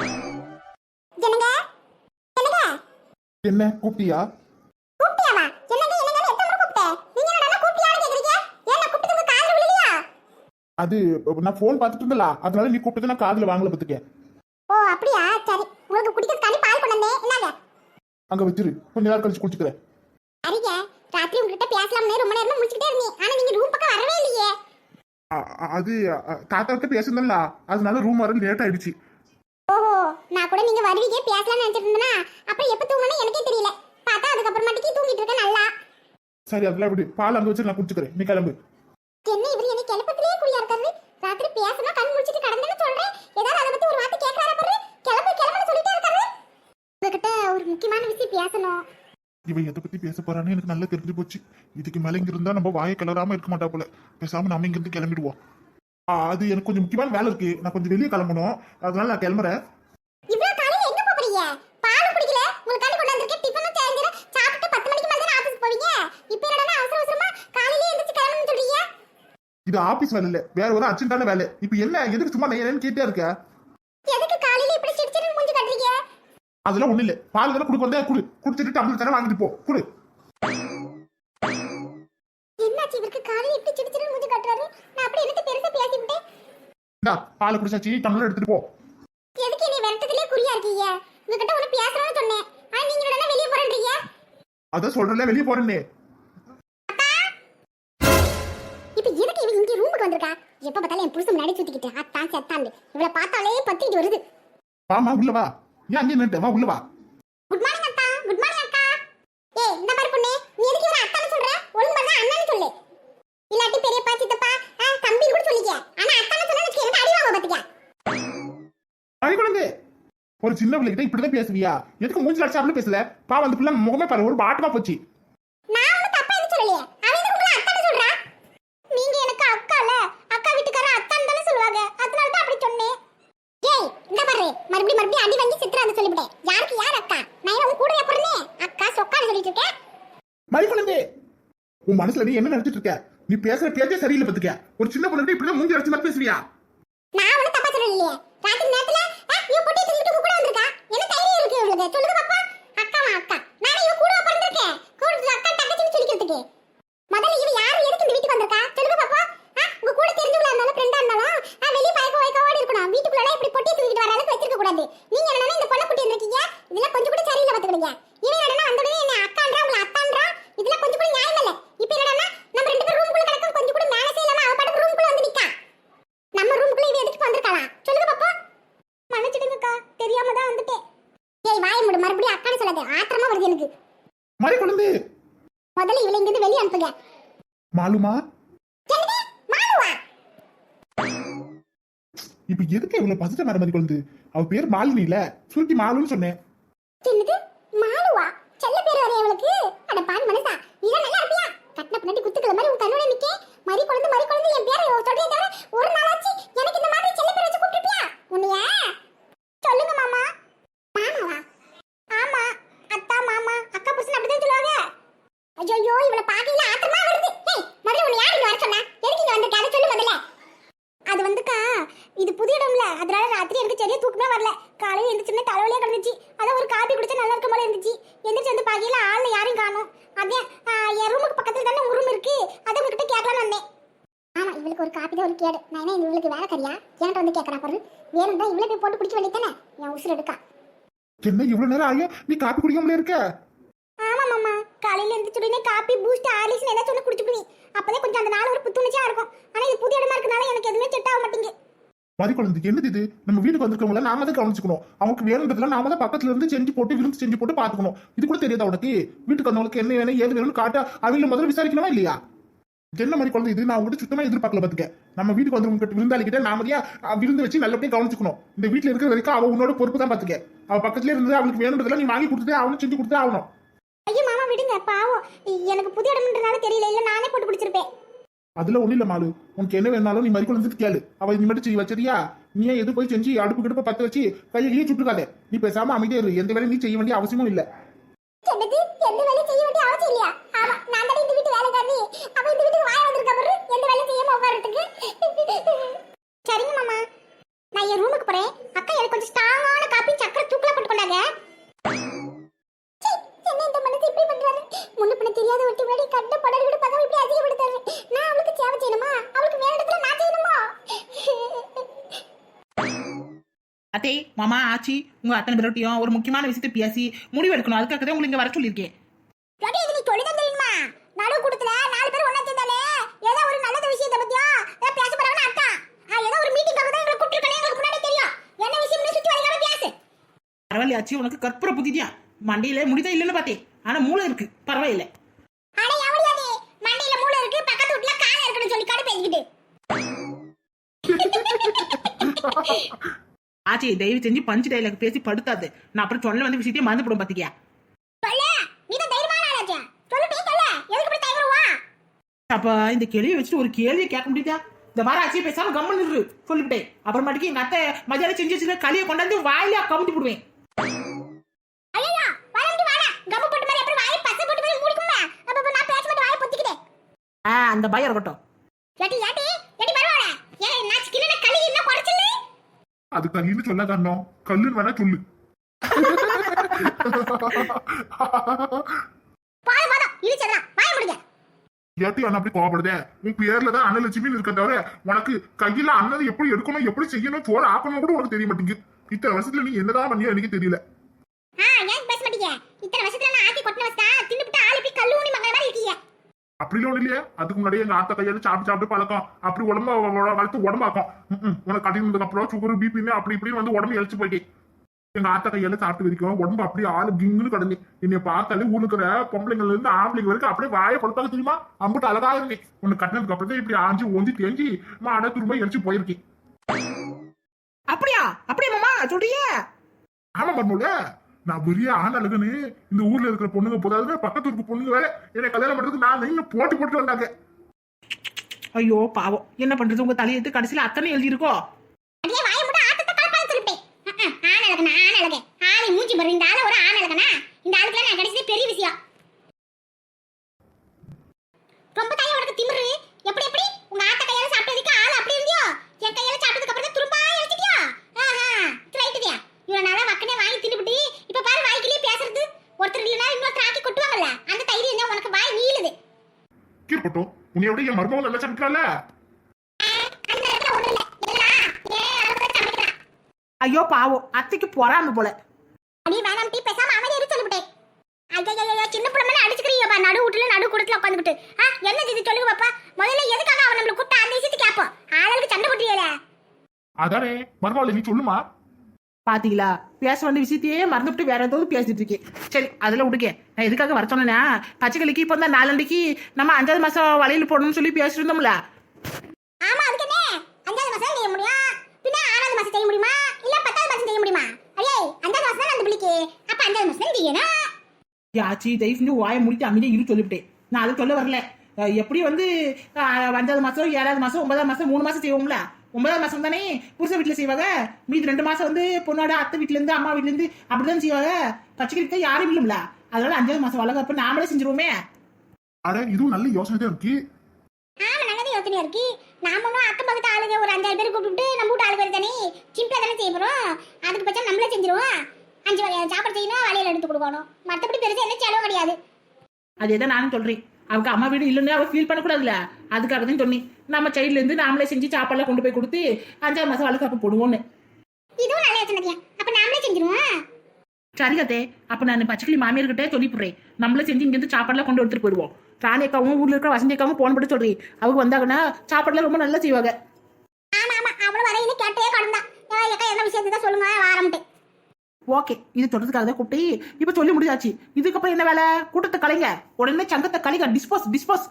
என்னங்க? என்னங்க? என்ன கூப்பிட்டியா? கூப்பிட்டியாவா? என்னங்க என்னங்க எத்தனை முறை கூப்பிட்டேன் நீங்க என்னடா கூப்பிட்டியான்னு கேக்குறீங்க? ஏன் நான் கூப்பிட்டது உங்க காதுல விழலையா அது நான் ஃபோன் பார்த்துட்டு இருந்தல அதனால நீ கூப்பிட்டது நான் காதுல வாங்கல பத்துக்க ஓ அப்படியா? சரி உங்களுக்கு குடிக்கிறதுக்காண்டி பால் கொண்டு வந்தேன். என்னங்க? அங்க வச்சிரு கொஞ்ச நேரம் கழிச்சு குடிச்சுக்கிறேன் சரிங்க ராத்திரி உங்ககிட்ட பேசலாம்னு ரொம்ப நேரமா முடிச்சுக்கிட்டே இருந்தீங்க ஆனா நீங்க ரூம் பக்கம் வரவே இல்லையே. அது தாத்தா கிட்ட பேசுனல அதனால ரூம் வர லேட் ஆயிடுச்சு. கூட நீங்க வருவீங்க பேசலாம்னு நினைச்சிட்டு இருந்தேனா அப்புறம் எப்ப தூங்கணும் எனக்கே தெரியல. பார்த்தா அதுக்கப்புறமாட்டிக்கு தூங்கிட்டு இருக்கேன் நல்லா. சரி அதெல்லாம் விடு. பால் அங்க வச்சு நான் குடிச்சுக்கிறேன். நீ கிளம்பு. என்ன இவர் என்ன கிளப்பத்திலேயே குடியா இருக்காரு? ராத்திரி பேசினா கண் முடிச்சிட்டு கடந்தேன்னு சொல்றேன். ஏதாவது அதை பத்தி ஒரு வார்த்தை கேட்கறாரு பாரு. கிளம்பு கிளம்புன்னு சொல்லிட்டே இருக்காரு. உங்ககிட்ட ஒரு முக்கியமான விஷயம் பேசணும். இவன் எதை பத்தி பேச போறான்னு எனக்கு நல்லா தெரிஞ்சு போச்சு. இதுக்கு மேல இங்க இருந்தா நம்ம வாயை கிளறாம இருக்க மாட்டா போல. பேசாம நம்ம இங்க இருந்து கிளம்பிடுவோம் அது எனக்கு கொஞ்சம் முக்கியமான வேலை இருக்கு. நான் கொஞ்சம் வெளியே கிளம்பணும். அதனால நான் கிளம்புறேன் இவ்வளவு காலையில எங்க போறீங்க பால் குடிக்கல உங்களுக்காண்டி கொண்டு வந்திருக்கேன் டிஃபனும் செஞ்சிரு சாப்பிட்டு பத்து மணிக்கு மேல தான் ஆபீஸ் போவீங்க இப்போ என்னடா அவசர அவசரமா காலையில எந்திரிச்சு கிளம்பணும்னு சொல்றீங்க இது ஆபீஸ் வேலை இல்ல. வேற ஒரு அர்ஜென்ட்டான வேலை. இப்போ என்ன? எதுக்கு சும்மா என்னன்னு கேட்டே இருக்க? எதுக்கு காலையில இப்படி சிரிச்சிட்டு மூஞ்சி கட்டுறீங்க? அதெல்லாம் ஒண்ணு இல்ல. பால் தானே குடுக்க வந்தா குடு. குடிச்சிட்டு டம்ளர் தானே வாங்கிட்டு போ. குடு. என்னாச்சு? இவருக்கு காலையில இப்படி சிரிச்சிட்டு மூஞ்சி கட்டுறாரு. நான் அப்படி எனக்கு பெருசா பேசிவிட்டேன்? இந்தா பாலை குடிச்சாச்சு. டம்ளர் எடுத்துட்டு போ. எதுக்கு நீ விரட்டத்திலே குறியா இருக்கீங்க? உங்ககிட்ட ஒண்ணு பேசணும்னு சொன்னேன். ஆனா நீங்க என்னடா வெளிய போறீங்க அதான் சொல்றேன்ல வெளியே போறேன்னு. எப்ப பார்த்தாலும் என் புருஷன் முன்னாடி சுத்திக்கிட்டு அத்தான் செத்தாண்டு. இவளை பார்த்தாலே பத்திட்டு வருது. வாமா உள்ள வா. ஏன் அங்கே நின்னுட்ட? வா உள்ள வா. குட் மார்னிங் அக்கா குட் மார்னிங் அக்கா. ஏய் இந்த மாதிரி பொண்ணு நீ எதுக்கு இவரை அத்தான்னு சொல்ற? ஒழுங்கு பண்ணா அண்ணன்னு சொல்லு. இல்லாட்டி பெரியப்பா சித்தப்பா தம்பி கூட சொல்லிக்க ஆனா அத்தான்னு சொன்னா எனக்கு எனக்கு அடி வாங்க பாத்துக்க. அழி குழந்தை. ஒரு சின்ன பிள்ளைகிட்ட இப்படிதான் பேசுவியா? எதுக்கு மூஞ்சி அடிச்சாப்ல பேசல? பாவம் அந்த பிள்ளை முகமே பாரு ஒரு பாட்டமா போச்சு நான் ஒன்னும் தப்பா எதுவும் சொல்லலையே அவன் எதுக்கு உங்களை அத்தான்னு சொல்றா நீங்க எனக்கு அக்கால அக்கா வீட்டுக்கார அத்தான் தானே சொல்லுவாங்க அதனால தான் அப்படி சொன்னேன் ஏய் இந்த பாரு மறுபடியும் மறுபடியும் அடி வாங்கி சித்ரான்னு சொல்லிவிட்டேன் யாருக்கு யார் அக்கா? நான் உன் கூட போறேனே. அக்கா சொக்கான்னு சொல்லிட்டு இருக்கேன் மணி குழந்தை உன் மனசுல நீ என்ன நினைச்சிட்டு இருக்க? நீ பேசுற பேச்சே சரியில்லை பத்துக்க ஒரு சின்ன பிள்ளைகிட்ட இப்படிதான் மூஞ்சி அடிச்ச மாதிரி பேசுவியா? நான் ஒன்னும் தப்பா சொல்லலையே. ராத்திரி நேரத்துல இவ பொட்டி தூக்கிட்டு கூட வந்திருக்கா? என்ன தைரியம் இருக்கு இவளுக்கு? சொல்லுங்க பாப்பா அக்காவா அக்கா நானே இவ கூட பிறந்திருக்கேன் கூட அக்கா தங்கச்சின்னு சொல்லிக்கிறதுக்கு முதல்ல இவ யாரு எதுக்கு இந்த வீட்டுக்கு வந்திருக்கா சொல்லுங்க பாப்பா ஆ, உங்க கூட தெரிஞ்சவங்களா இருந்தாலும் ஃப்ரெண்டா இருந்தாலும் ஆ, வெளிய பயக்க வைக்க ஓடி இருக்கணும் வீட்டுக்குள்ள இப்படி பொட்டி தூக்கிட்டு வர அளவுக்கு வச்சிருக்க கூடாது நீங்க என்னன்னா இந்த பொண்ணை குட்டி வந்திருக்கீங்க இதெல்லாம் கொஞ்சம் கூட சரியில்லை பாத்துக்கிடுங்க இவன் என்னன்னா வந்த உடனே என்ன அக்கான்றா உங்களை அத்தான்றா இதெல்லாம் கொஞ்சம் கூட நியாயம் இல்ல இப்போ என்னன்னா நம்ம ரெண்டு பேரும் ரூமுக்குள்ள கிடக்கும் கொஞ்சம் கூட மேனஸே இல்லாம அவ பாட்டுக்கு ரூமுக்குள்ள வந்து நிக்கா நம்ம ரூமுக்குள்ள இவ எதுக்கு வந்திருக்காளா சொல்லுங்க பாப்பா மன்னிச்சிடுங்கக்கா தெரியாம தான் வந்துட்டேன் ஏய் வாய மூடு மறுபடியும் அக்கான்னு சொல்லாத ஆத்திரமா வருது எனக்கு மணி குழந்தை முதல்ல இவளை இங்கிருந்து வெளியே அனுப்புங்க மாலுமா? இப்ப எதுக்கு இவ்வளவு பசிட்ட மாதிரி மாதிரி குழந்தை? அவ பேர் மாலினி இல்ல? சுருக்கி மாலுன்னு சொன்னேன். மாலுவா? செல்ல பேர் வரைய அவளுக்கு அட பான் மனசா நீதான் நல்லா இருப்பியா? கட்டின பின்னாடி மாதிரி உன் கண்ணோட நிக்க. மறி குழந்தை மறி குழந்தை என் பேரை சொல்றே தவிர ஒரு நாளாச்சு எனக்கு இந்த மாதிரி செல்ல பேர் வச்சு கூப்பிட்டுப்பியா உன்னைய? சொல்லுங்க மாமா மாமாவா ஆமா அத்தா மாமா அக்கா புருஷன் அப்படிதான் சொல்லுவாங்க ஐயோ இவளை பார்க்கையில ஆத்திரமா வருது ஏய் முதல்ல உன்னை யார் இங்க வர சொன்னா எதுக்கு இங்க வந்திருக்க அதை சொல்லு முதல்ல அது வந்துக்கா இது புது இடம்ல அதனால ராத்திரி எனக்கு சரியா தூக்கமே வரல காலையில எந்திரிச்சுமே தலைவலியா கிடந்துச்சு அதான் ஒரு காபி குடிச்சா நல்லா இருக்க போல இருந்துச்சு எந்திரிச்சு வந்து பாக்கையில ஆள்ல யாரும் காணும் அதே ஆ, என் ரூமுக்கு பக்கத்துல தானே உங்க ரூம் இருக்கு அதை உங்ககிட்ட கேட்கலாம்னு வந்தேன் ஆமா இவளுக்கு ஒரு காப்பி தான் ஒரு கேடு. நான் என்ன இவளுக்கு வேலை கரியா ஏன்ட்ட வந்து கேட்கறா பாரு வேணும் தான் இவ்வளவு போய் போட்டு குடிக்க வேண்டியதானே என் உசுர் எடுக்கா. என்ன இவ்வளவு நேரம் ஆகியும் நீ காப்பி குடிக்காமலே இருக்க? ஆமா மாமா. காலையில எந்திரிச்ச உடனே காப்பி பூஸ்ட் ஆர்லிஸ் ஏதாச்சும் ஒன்று குடிச்சு போய் அப்பதான் கொஞ்சம் அந்த நாள் ஒரு புத்துணர்ச்சியா இருக்கும். ஆனா இது புது இடமா இருக்கனால எனக்கு எதுவுமே செட் ஆக மாட்டேங்குது. மதி குழந்தைக்கு என்னது இது? நம்ம வீட்டுக்கு வந்திருக்கவங்கள நாம தான் கவனிச்சுக்கணும். அவங்களுக்கு வேணுன்றதுல நாம தான் பக்கத்துல இருந்து செஞ்சு போட்டு விருந்து செஞ்சு போட்டு பாத்துக்கணும் இது கூட தெரியாதா உனக்கு? வீட்டுக்கு வந்தவங்களுக்கு என்ன வேணும் ஏது வேணும்னு காட்ட அவங்க முதல்ல விசாரிக்கணுமா இல்லையா? என்ன மாதிரி குழந்தை இது? நான் உங்ககிட்ட சுத்தமா எதிர்பார்க்கல பாத்துக்க. நம்ம வீட்டுக்கு வந்து உங்ககிட்ட விருந்தாளிக்கிட்ட நாமதியா விருந்து வச்சு நல்லபடியா கவனிச்சுக்கணும். இந்த வீட்டுல இருக்கிற வரைக்கும் அவ உன்னோட பொறுப்பு தான் பாத்துக்க. அவ பக்கத்துல இருந்து அவளுக்கு வேணுன்றதுல நீ வாங்கி கொடுத்துட்டே அவனும் செஞ்சு கொடுத்தே ஆகணும். ஐயோ மாமா விடுங்க. பாவம். எனக்கு புது இடம்ன்றனால தெரியல. இல்ல நானே போட்டு குடிச்சிருப்பேன் அதுல ஒண்ணு இல்ல மாலு. உனக்கு என்ன வேணாலும் நீ மறி குழந்தைட்டு கேளு. அவ இந்த மட்டும் செய்ய வச்சரியா நீ எது போய் செஞ்சு அடுப்பு கிடுப்ப பத்த வச்சு கையிலேயே சுட்டுக்காத. நீ பேசாம அமைதியா இரு. எந்த வேலையும் நீ செய்ய வேண்டிய அவசியமும் இல்ல. என்னது? எந்த வேலையும் செய்ய வேண்டிய அவசியம் இல்லையா? ஆமா நான் தானே இந்த வீட்டு வேலைக்காரி அப்ப இந்த வீட்டுக்கு வாய வந்திருக்க பாரு எந்த வேலையும் செய்யாம உட்கார்றதுக்கு சரிங்க மாமா நான் என் ரூமுக்கு போறேன் அக்கா எனக்கு கொஞ்சம் ஸ்ட்ராங்கான காப்பி சக்கரை தூக்கல போட்டு கொண்டாங்க சீ, என்ன இந்த மனசு இப்படி பண்றாரு முன்ன பின்ன தெரியாத ஒட்டி முன்னாடி கட்ட படம் கூட பதவி இப்படி அதிகப்படுத்தாரு நான் அவளுக்கு சேவை செய்யணுமா அவளுக்கு வேற இடத்துல நான் செய்யணுமா அத்தை மாமா ஆச்சி உங்க அத்தனை பேரோட்டையும் ஒரு முக்கியமான விஷயத்தை பேசி முடிவு எடுக்கணும். அதுக்காக தான் உங்களுக்கு வர சொல்லியிருக்கேன். ரவி இது நீ தொழில் தெரியுமா நடு கூட்டத்துல நாலு பேர் ஒண்ணா சேர்ந்தாலே ஏதோ ஒரு நல்ல விஷயத்தை பத்தியா ஏதோ பேச போறவன அர்த்தம். ஏதோ ஒரு மீட்டிங்காக தான் எங்களை கூப்பிட்டுருக்கேன் எங்களுக்கு முன்னாடி தெரியும். என்ன விஷயம்னு சுத்தி வரைக்காம பேசு. பரவாயில்ல ஆச்சி உனக்கு கற்பூர புத்திதியா மண்டையில முடிதான் இல்லைன்னு பார்த்தேன் ஆனா மூளை இருக்கு. பரவாயில்ல. அட எவடியாது மண்டையில மூளை இருக்கு பக்கத்து வீட்ல காலை இருக்குன்னு சொல்லி கடை பேசிக்கிட்டு ஆச்சி தயவு செஞ்சு பஞ்சு டைலாக் பேசி படுத்தாது. நான் அப்புறம் சொல்ல வந்து விஷயத்தையே மறந்து போடும் பாத்தியா அப்ப இந்த கேள்வியை வச்சுட்டு ஒரு கேள்வியை கேட்க முடியுதா? இந்த மாதிரி ஆச்சி பேசாம கம்மன் இரு சொல்லிவிட்டேன். அப்புறமாட்டிக்கு எங்க அத்தை மதியானம் செஞ்சு வச்சுருக்க களியை கொண்டாந்து வாயில கமுத்தி போடுவேன். ஐயா வரண்டி வாடா கம்மு போட்டு மாதிரி அப்புறம் வாயை பசை போட்டு மாதிரி மூடிக்குமா அப்ப அப்ப நான் பேச மாட்டேன் வாயை பொத்திக்கிட்டேன் ஆ அந்த பயம் இருக்கட்டும் ஏட்டி ஏட்டி ஏட்டி பரவாயில்ல ஏன் நான் சிக்கன களி என்ன குறைச்சல அது கல்லுன்னு சொல்லாத அண்ணம் கல்லுன்னு வேணா சொல்லு. ஏட்டி அண்ணா அப்படி கோவப்படுதே? உன் பேர்ல தான் அண்ணலட்சுமி இருக்க தவிர உனக்கு கையில அண்ணதை எப்படி எடுக்கணும் எப்படி செய்யணும் சோறு ஆக்கணும் கூட உனக்கு தெரிய மாட்டேங்குது. இத்தனை வருஷத்துல நீ என்னதான் பண்ணியோ எனக்கு தெரியல. இத்தனை வருஷத்துல நான் ஆக்கி கொட்டின வச்சா தின்னுபிட்டு ஆளு இப்படி கல்லு ஊனி மங்கள மாதிரி இருக்கீங்க அப்படிலாம் ஒண்ணு இல்லையா. அதுக்கு முன்னாடி எங்க ஆத்த கையால சாப்பிட்டு சாப்பிட்டு பழக்கம். அப்படி உடம்ப வளர்த்து உடம்பாக்கும். உனக்கு கட்டினதுக்கு அப்புறம் சுகர் பிபின்னு அப்படி இப்படின்னு வந்து உடம்பு இழைச்சு போயிட்டே. எங்க ஆத்த கையால சாப்பிட்டு வரைக்கும் உடம்பு அப்படியே ஆளு கிங்குன்னு கடந்து. என்னை பார்த்தாலே ஊருக்குற இருக்கிற பொம்பளைங்கள்ல இருந்து ஆம்பளைங்க வரைக்கும் அப்படியே வாயை கொடுத்தாங்க தெரியுமா? அம்பிட்டு அழகா இருந்தேன் உனக்கு கட்டினதுக்கு அப்புறம் தான் இப்படி ஆஞ்சு ஓஞ்சி தேஞ்சி மாட துரும்ப இழைச்சு போயிருக்கேன் அப்படியா? அப்படியா மாமா? சொல்றியே? ஆமா மர்மூல நான் பெரிய ஆண் அழகுன்னு இந்த ஊர்ல இருக்கிற பொண்ணுங்க போதாதுமே பக்கத்து ஊருக்கு பொண்ணுங்க வேற. என்னை கல்யாணம் பண்றதுக்கு நான் நின்னு போட்டி போட்டு வந்தாங்க. ஐயோ பாவம். என்ன பண்றது? உங்க தலையெழுத்து கடைசியில அத்தனை எழுதியிருக்கோ? அடியே வாய மூட ஆட்டத்தை கலப்பான்னு சொல்லிட்டேன் ஆன அழகனா ஆன அழகு ஆளை மூஞ்சி பாரு. இந்த ஆள ஒரு ஆன அழகனா? இந்த ஆளுக்குலாம் நான் கடைசி பெரிய விஷயம். ரொம்ப தாயா உனக்கு திமிரு. எப்படி எப்படி? உங்க ஆத்த கையால சாப்பிட்டதுக்கு ஆள் அப்படி இருந்தியோ? என் கையால சாப்பிட்டதுக்கு அப்புறம் துரும்பா எழுச்சிட்டியோ ஆஹா ரைட்டுதியா இவ்வளவு நாளா வக்கனே வாங்கி தின்னுபிட்டு இப்ப பாரு வாய்க்கிலேயே பேசுறது ஒருத்தர் இல்லைனா இன்னொருத்தர் ஆக்கி கொட்டுவாங்கல்ல அந்த தைரியம் தான் உனக்கு வாய் நீளுது இருக்கட்டும் உன்னை விட என் மருமகன் நல்லா சமைக்கிறாள். ஐயோ பாவம். அத்தைக்கு பொறாம போல. அடி வேணாம் டீ பேசாம அமைதியா இரு சொல்லிவிட்டேன். ஐயோ சின்ன பிள்ளை அடிச்சுக்கிறீங்க பா நடு வீட்டுல நடு கூடத்துல உட்காந்துக்கிட்டு. ஆ என்ன இது சொல்லுங்க பாப்பா? முதல்ல எதுக்காக அவன் நம்மள கூப்பிட்டு? அந்த விஷயத்தை கேட்போம் ஆளுக்கு சண்டை போட்டியல அதானே மருமகளை நீ சொல்லுமா? பாத்தீங்களா? பேச வேண்டிய விஷயத்தையே மறந்துவிட்டு வேற ஏதாவது பேசிட்டு இருக்கேன். சரி அதுல விடுங்க நான் எதுக்காக வர சொன்னேன்னா பச்சைக்கிளிக்கு இப்போ தான் நாலண்டிக்கு நம்ம அஞ்சாவது மாசம் வளையல் போடணும்னு சொல்லி பேசிட்டு இருந்தோம்ல. ஆமா அதுக்கு என்ன? அஞ்சாவது மாசம் செய்ய முடியும்? பின்ன ஆறாவது மாசம் செய்ய முடியுமா? இல்ல பத்தாவது மாசம் செய்ய முடியுமா? அடே அஞ்சாவது மாசம் தான் அந்த பிள்ளைக்கு. அப்ப அஞ்சாவது மாசம் செய்யணும் யாச்சி தயவு செஞ்சு வாயை முடித்து அமைதியாக இரு சொல்லிவிட்டேன். நான் அதை சொல்ல வரல. எப்படி வந்து அஞ்சாவது மாசம் ஏழாவது மாசம் ஒன்பதாவது மாசம் மூணு மாசம் செய்வோம்ல. ஒன்பதாவது மாசம் தானே? புருஷ வீட்டுல செய்வாங்க. மீதி ரெண்டு மாசம் வந்து பொண்ணோட அத்தை வீட்டுல இருந்து அம்மா வீட்டுல இருந்து அப்படிதான் செய்வாங்க. பச்சைக்கிளிக்கு யாரும் இல்லைம்ல. அதனால அஞ்சாவது மாசம் வளர்க்கப்ப நாமளே செஞ்சிருவோமே. அட இதுவும் நல்ல யோசனை தான் இருக்கு. ஆமா நல்லது யோசனையா இருக்கு. நாம ஒன்றும் அக்கம் பக்கத்து ஆளுங்க ஒரு அஞ்சாறு பேர் கூப்பிட்டு நம்ம வீட்டு ஆளுங்க தானே சிம்பிளா தானே செய்ய போறோம். அதுக்கு பட்சம் நம்மளே செஞ்சிருவோம். அஞ்சு வகையான சாப்பாடு செய்யணும் வளையல் எடுத்து கொடுக்கணும். மற்றபடி பெருசா எந்த செலவு கிடையாது. அதே தான் நானும் சொல்றேன். அவங்க அம்மா வீடு இல்லைன்னு அவ ஃபீல் பண்ணக்கூடாதுல்ல? அதுக்காக தான் சொன்னேன். நம்ம சைட்ல இருந்து நாமளே செஞ்சு சாப்பாடுலாம் கொண்டு போய் கொடுத்து அஞ்சாவது மாசம் வளர்க்கப்ப போடுவோன்னு இதுவும் நல்ல தான் அப்ப நாமளே செஞ்சிருவோம்? சரி கத்தே அப்ப நான் பச்சைக்கிளி மாமியார்கிட்ட சொல்லி போடுறேன். நம்மளே செஞ்சு இங்கேருந்து சாப்பாடுலாம் கொண்டு எடுத்துட்டு போயிடுவோம். ராணி அக்காவும் ஊர்ல இருக்கிற வசந்தி அக்காவும் போன் பண்ணி சொல்றேன். அவங்க வந்தாங்கன்னா சாப்பாடுலாம் ரொம்ப நல்லா செய்வாங்க. ஆமா ஆமா. அவ்வளவு வரையில கேட்டே கடந்தான் ஏக்கா என்ன விஷயத்தை சொல்லுங்க? வாரம்ட்டு. ஓகே இது தொடர்றதுக்காக தான் கூப்பிட்டு இப்ப சொல்லி முடிஞ்சாச்சு இதுக்கப்புறம் என்ன வேலை? கூட்டத்தை கலைங்க. உடனே சங்கத்தை கலைங்க. டிஸ்போஸ் டிஸ்போஸ்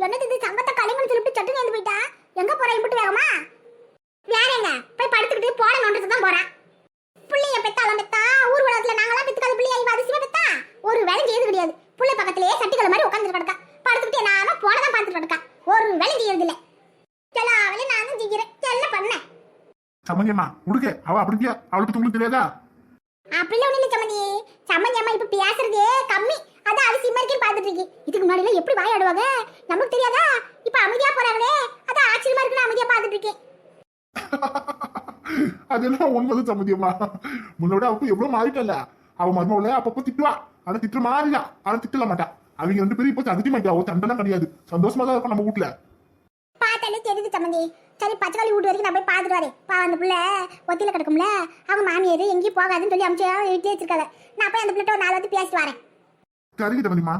என்னது இது? சங்கத்தை கலைங்கன்னு சொல்லிட்டு சட்டுன்னு நேர்ந்து போயிட்டா எங்க போறா இம்பிட்டு வேகமா வேற எங்க போய் படுத்துக்கிட்டு போட நோண்டது தான் போறான் புள்ளைய பெத்தாலாம் பெத்தா ஊர் உலகத்துல நாங்களாம் பெத்துக்காத பிள்ளைய இவ அதிசயமா பெத்தா ஒரு வேலை செய்யறது கிடையாது புள்ளை பக்கத்திலேயே சட்டிகளை மாதிரி உட்காந்துட்டு கிடக்கா படுத்துக்கிட்டு நாம போனதான் பார்த்துட்டு கிடக்கா ஒரு வேலை செய்யறது இல்ல எல்லா வேலையும் நான் தான் செய்கிறேன் எல்லாம் பண்ணேன் சமஞ்சம்மா உடுக்க. அவ அப்படியா அவளுக்கு உங்களுக்கு தெரியாதா? அப்படிலாம் ஒண்ணு சம்மந்தி. அம்மா இப்ப பேசுறதே கம்மி. அதான் அதிசயமா இருக்கேன்னு பாத்துட்டு இருக்கேன் இதுக்கு முன்னாடி எல்லாம் எப்படி வாயாடுவாங்க நமக்கு தெரியாதா? இப்ப அமைதியா போறாங்களே. அதான் ஆச்சரியமா இருக்குன்னு அமைதியா பாத்துட்டு இருக்கேன். அது என்ன உண்மை சம்மதியம்மா முன்னோட அவ எவ்வளவு மாறிட்டல அவ மருமவள அப்பப்போ திட்டுவா. ஆனா திட்டுற மாதிரிதான் ஆனா திட்டல மாட்டா. அவங்க ரெண்டு பேரும் இப்போ தகுதி மாட்டா அவ தண்டெல்லாம் கிடையாது. சந்தோஷமா தான் இருக்கும் நம்ம வீட்டுல பார்த்தாலே தெரியுது சம்மந்தி. சரி பச்சைக்காளி வீட்டு வரைக்கும் நான் போய் பார்த்துட்டு வரேன். பா அந்த பிள்ளை ஒத்தியில கிடக்கும்ல அவங்க மாமியார் எங்கேயும் போகாதுன்னு சொல்லி அமிச்சு எழுதி வச்சிருக்காங்க. நான் போய் அந்த பிள்ளைகிட்ட ஒரு நாலு வந்து பேசிட்டு வரேன். சரிங்க சம்மதிமா